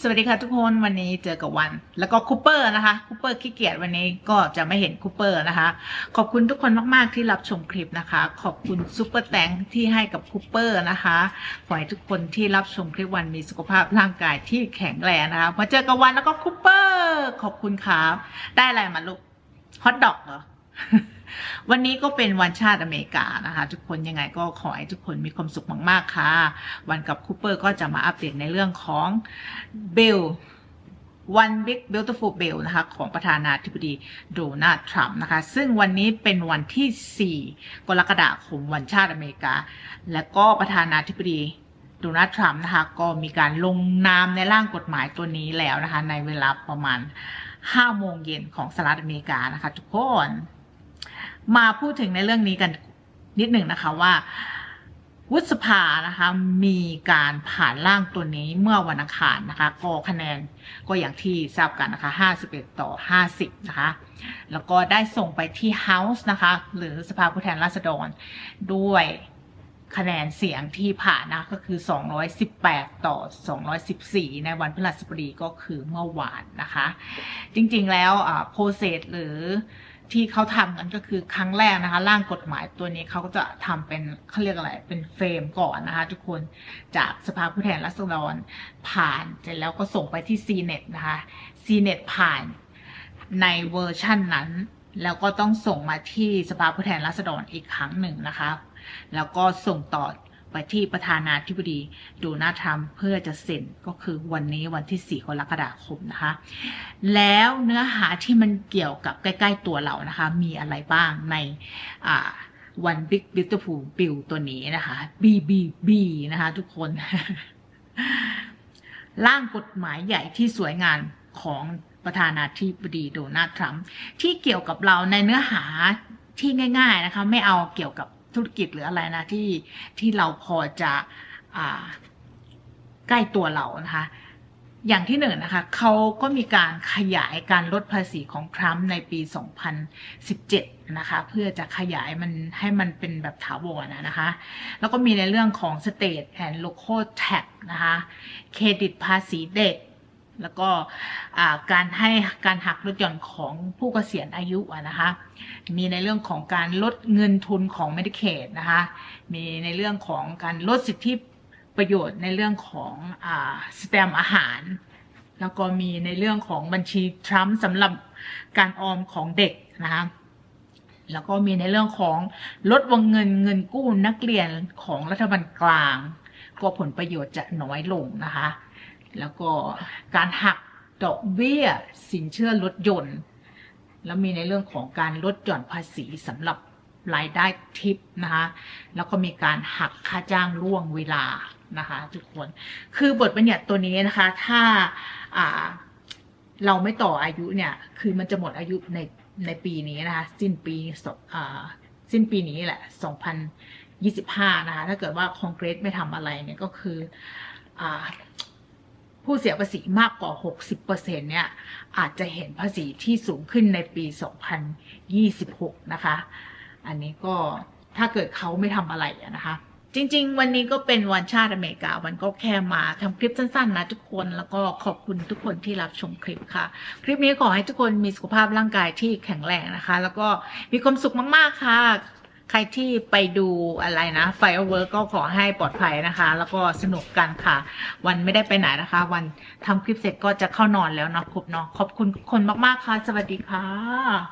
สวัสดีค่ะทุกคนวันนี้เจอกับวัน แล้วก็คูเปอร์นะคะคูเปอร์ขี้เกียจวันนี้ก็จะไม่เห็นคูเปอร์นะคะ ขอบคุณทุกคนมากๆที่รับชมคลิปนะคะ ขอบคุณซูเปอร์แตงที่ให้กับคูเปอร์นะคะขอให้ทุกคนที่รับชมคลิปวันมีสุขภาพร่างกายที่แข็งแรงนะคะมาเจอกับวันแล้วก็คูเปอร์ขอบคุณครับได้อะไรมาลูกฮอทดอกเหรอ วันนี้ก็เป็นวันชาติอเมริกานะคะ ทุกคนยังไงก็ขอให้ทุกคนมีความสุขมาก ๆ ค่ะ วันกับคูเปอร์ก็จะมาอัปเดตในเรื่องของเบล One Big Beautiful Bill นะคะของประธานาธิบดีโดนัลด์ทรัมป์นะคะ ซึ่งวันนี้เป็นวันที่ 4 กรกฎาคมวันชาติอเมริกา และก็ประธานาธิบดีโดนัลด์ทรัมป์นะคะ ก็มีการลงนามในร่างกฎหมายตัวนี้แล้วนะคะ ในเวลาประมาณ 5 โมงเย็นของสหรัฐอเมริกานะคะทุกคน มาพูดถึงในเรื่องนี้กันนิดหนึ่งนะคะว่าวุฒิสภานะคะมีการผ่านร่างตัวนี้เมื่อวันอังคารนะคะก็คะแนนก็อย่างที่ทราบกันนะคะ51 ต่อ 50 นะคะ แล้วก็ได้ส่งไปที่ House นะคะ หรือสภาผู้แทนราษฎร ด้วยคะแนนเสียงที่ผ่านนะก็คือ 218 ต่อ 214 ในวันพฤหัสบดีก็คือเมื่อวานนะคะ จริงๆแล้วโปรเซสหรือ ที่เขาทำกันก็คือครั้งแรกนะคะ ร่างกฎหมายตัวนี้เขาก็จะทำเป็นเขาเรียกอะไรเป็นเฟรมก่อนนะคะ ทุกคนจากสภาผู้แทนราษฎรผ่านเสร็จแล้วก็ส่งไปที่ซีเน็ตนะคะซีเน็ตผ่านในเวอร์ชั่นนั้น แล้วก็ต้องส่งมาที่สภาผู้แทนราษฎรอีกครั้งหนึ่งนะคะ แล้วก็ส่งต่อ ไปที่ประธานาธิบดีโดนัลด์ทรัมป์เพื่อจะเซ็นก็คือวันนี้วันที่ 4 กรกฎาคมนะคะ แล้วเนื้อหาที่มันเกี่ยวกับใกล้ ๆ ตัวเรานะคะ มีอะไรบ้างในอ่า One Big Beautiful Bill ตัวนี้นะคะ BBB นะคะทุกคน ร่างกฎหมายใหญ่ที่สวยงามของประธานาธิบดีโดนัลด์ทรัมป์ที่เกี่ยวกับเราในเนื้อหาที่ง่าย ๆนะคะ ไม่เอาเกี่ยวกับ ธุรกิจหรืออะไรนะที่ที่เราพอจะอใกล้ตัวเรานะคะอย่างที่หนึ่งนะคะเขาก็มีการขยายการลดภาษีของทรัมป์ในปี 2017 นะคะ เพื่อจะขยายมันให้มันเป็นแบบถาวรนะนะคะ แล้วก็มีในเรื่องของ State and Local Tax นะคะ เครดิตภาษีเด็ก แล้วก็การให้การหักลดหย่อนของผู้เกษียณอายุนะคะ มีในเรื่องของการลดเงินทุนของ Medicaid นะคะ มีในเรื่องของการลดสิทธิประโยชน์ในเรื่องของอสแตมอาหาร แล้วก็มีในเรื่องของบัญชีทรัมป์สำหรับการออมของเด็กนะคะแล้วก็มีในเรื่องของลดวงเงินเงินกู้นักเรียนของรัฐบาลกลาง ก็ผลประโยชน์จะน้อยลงนะคะ แล้วก็การหักดอกเบี้ยสินเชื่อรถยนต์ แล้วมีในเรื่องของการลดหย่อนภาษีสำหรับรายได้ทิปนะคะ แล้วก็มีการหักค่าจ้างล่วงเวลานะคะทุกคน คือบทบัญญัติตัวนี้นะคะ ถ้าเราไม่ต่ออายุเนี่ย คือมันจะหมดอายุในในปีนี้นะคะ สิ้นปีสิ้นปีนี้แหละ 2025 นะคะ ถ้าเกิดว่าคอนเกรสไม่ทำอะไรเนี่ยก็คืออ ผู้เสียภาษีมากกว่า 60%เนี่ยอาจจะเห็นภาษีที่สูงขึ้นในปี 2026 นะคะ อันนี้ก็ถ้าเกิดเขาไม่ทำอะไรนะคะ จริง ๆ วันนี้ก็เป็นวันชาติอเมริกา วันก็แค่มาทำคลิปสั้น ๆ นะทุกคน แล้วก็ขอบคุณทุกคนที่รับชมคลิปค่ะ คลิปนี้ขอให้ทุกคนมีสุขภาพร่างกายที่แข็งแรงนะคะ แล้วก็มีความสุขมาก ๆ ค่ะ ใครที่ไปดูอะไรนะไฟเวิร์กก็ขอให้ปลอดภัยนะคะ แล้วก็สนุกกันค่ะ วันไม่ได้ไปไหนนะคะ วันทำคลิปเสร็จก็จะเข้านอนแล้วเนาะครบเนาะขอบคุณคนมากๆค่ะ สวัสดีค่ะ